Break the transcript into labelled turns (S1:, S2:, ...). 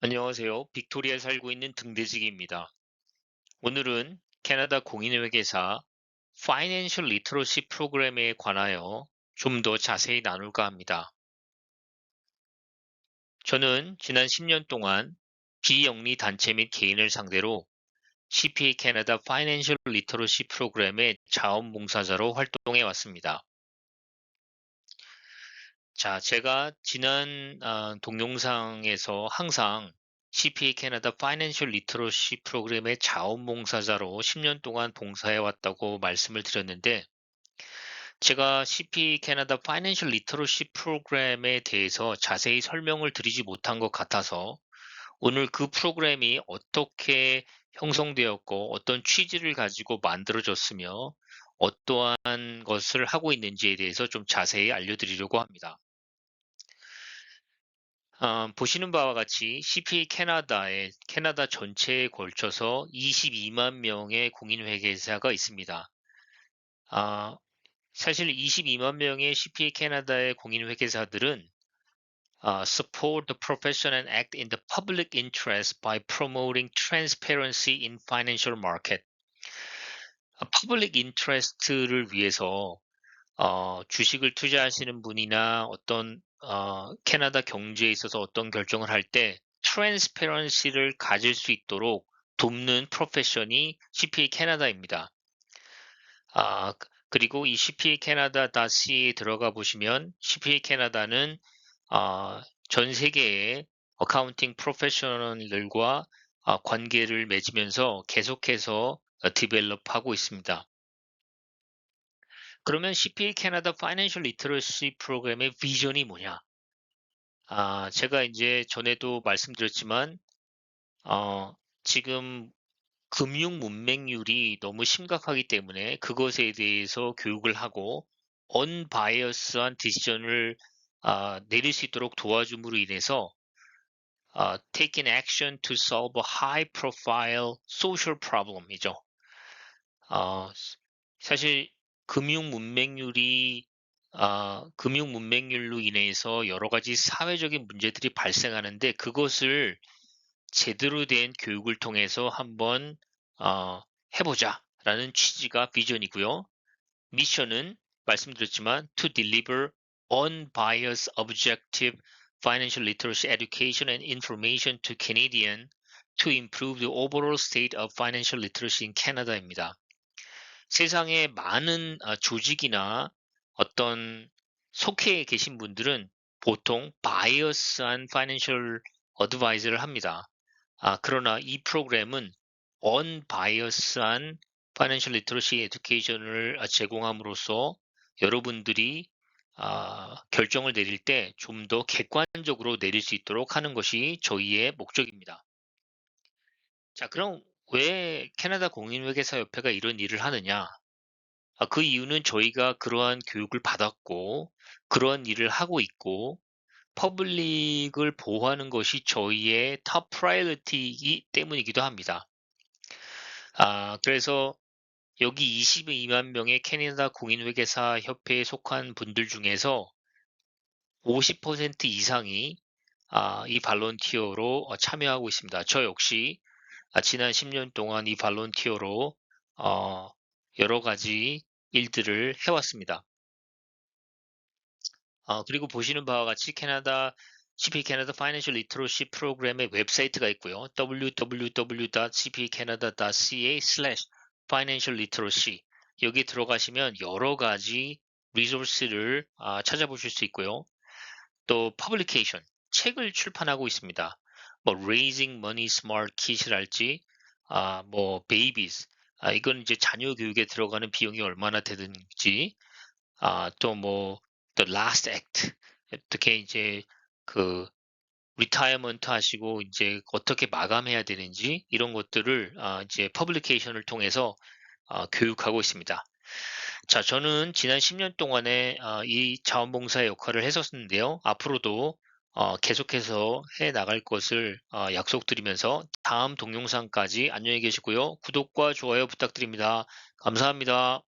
S1: 안녕하세요. 빅토리아에 살고 있는 등대지기입니다. 오늘은 캐나다 공인회계사 Financial Literacy 프로그램에 관하여 좀 더 자세히 나눌까 합니다. 저는 지난 10년 동안 비영리 단체 및 개인을 상대로 CPA 캐나다 Financial Literacy 프로그램의 자원봉사자로 활동해 왔습니다. 자, 제가 지난 어, 동영상에서 항상 CPA 캐나다 파이낸셜 리터러시 프로그램의 자원봉사자로 10년 동안 봉사해 왔다고 말씀을 드렸는데 제가 CPA 캐나다 파이낸셜 리터러시 프로그램에 대해서 자세히 설명을 드리지 못한 것 같아서 오늘 그 프로그램이 어떻게 형성되었고 어떤 취지를 가지고 만들어졌으며 어떠한 것을 하고 있는지에 대해서 좀 자세히 알려드리려고 합니다. 어, 보시는 바와 같이 CPA 캐나다에 캐나다 전체에 걸쳐서 22만 명의 공인회계사가 있습니다. 아, 사실 22만 명의 CPA 캐나다의 공인회계사들은 uh, support the profession and act in the public interest by promoting transparency in financial market. public interest를 위해서 어, 주식을 투자하시는 분이나 어떤 어, 캐나다 경제에 있어서 어떤 결정을 할 때 트랜스페런시를 가질 수 있도록 돕는 프로페션이 CPA 캐나다입니다. 아, 그리고 이 CPA 캐나다.ca에 들어가 보시면 CPA 캐나다는 아, 전 세계의 어카운팅 프로페셔널들과 아, 관계를 맺으면서 계속해서 디벨롭하고 있습니다. 그러면 CPA 캐나다 파이낸셜 리터러시 프로그램의 비전이 뭐냐? 아, 제가 이제 전에도 말씀드렸지만 어, 지금 금융 문맹률이 너무 심각하기 때문에 그것에 대해서 교육을 하고 언바이어스한 디시전을 아, 내릴 수 있도록 도와줌으로 인해서 아, taking action to solve a high profile social problem이죠. 어, 사실 금융 문맹률이 아, 금융 문맹률로 인해서 여러 가지 사회적인 문제들이 발생하는데 그것을 제대로 된 교육을 통해서 한번 어, 해보자라는 취지가 비전이고요. 미션은 말씀드렸지만 to deliver unbiased, objective financial literacy education and information to Canadian to improve the overall state of financial literacy in Canada입니다. 세상에 많은 아, 조직이나 어떤 속해 계신 분들은 보통 바이어스한 파이낸셜 어드바이저를 합니다. 아, 그러나 이 프로그램은 언바이어스한 파이낸셜 리터러시 에듀케이션을 제공함으로써 여러분들이 아, 결정을 내릴 때 좀 더 객관적으로 내릴 수 있도록 하는 것이 저희의 목적입니다. 자, 그럼 왜 캐나다 공인회계사협회가 이런 일을 하느냐? 아, 그 이유는 저희가 그러한 교육을 받았고 그러한 일을 하고 있고 퍼블릭을 보호하는 것이 저희의 탑 프라이어티이기 때문이기도 합니다. 아, 그래서 여기 22만 명의 캐나다 공인회계사 협회에 속한 분들 중에서 50% 이상이 아, 이 발론티어로 참여하고 있습니다. 저 역시 아, 지난 10년 동안 이 발론티어로 어, 여러 가지 일들을 해왔습니다. 어, 그리고 보시는 바와 같이 캐나다 CPA 캐나다 파이낸셜 리터러시 프로그램의 웹사이트가 있고요. www.cpacanada.ca financial literacy 여기 들어가시면 여러 가지 리소스를 아, 찾아보실 수 있고요. 또 퍼블리케이션 책을 출판하고 있습니다. 뭐 Raising Money Smart Kit이랄지 아, 뭐 Babies 아, 이건 이제 자녀 교육에 들어가는 비용이 얼마나 되는지 아, 또뭐 The Last Act 어떻게 이제 그 리타이어먼트 하시고 이제 어떻게 마감해야 되는지 이런 것들을 아, 이제 퍼블리케이션을 통해서 아, 교육하고 있습니다. 자, 저는 지난 10년 동안에 아, 이 자원봉사 역할을 했었는데요. 앞으로도 어, 계속해서 해 나갈 것을 어, 약속드리면서 다음 동영상까지 안녕히 계시고요. 구독과 좋아요 부탁드립니다. 감사합니다.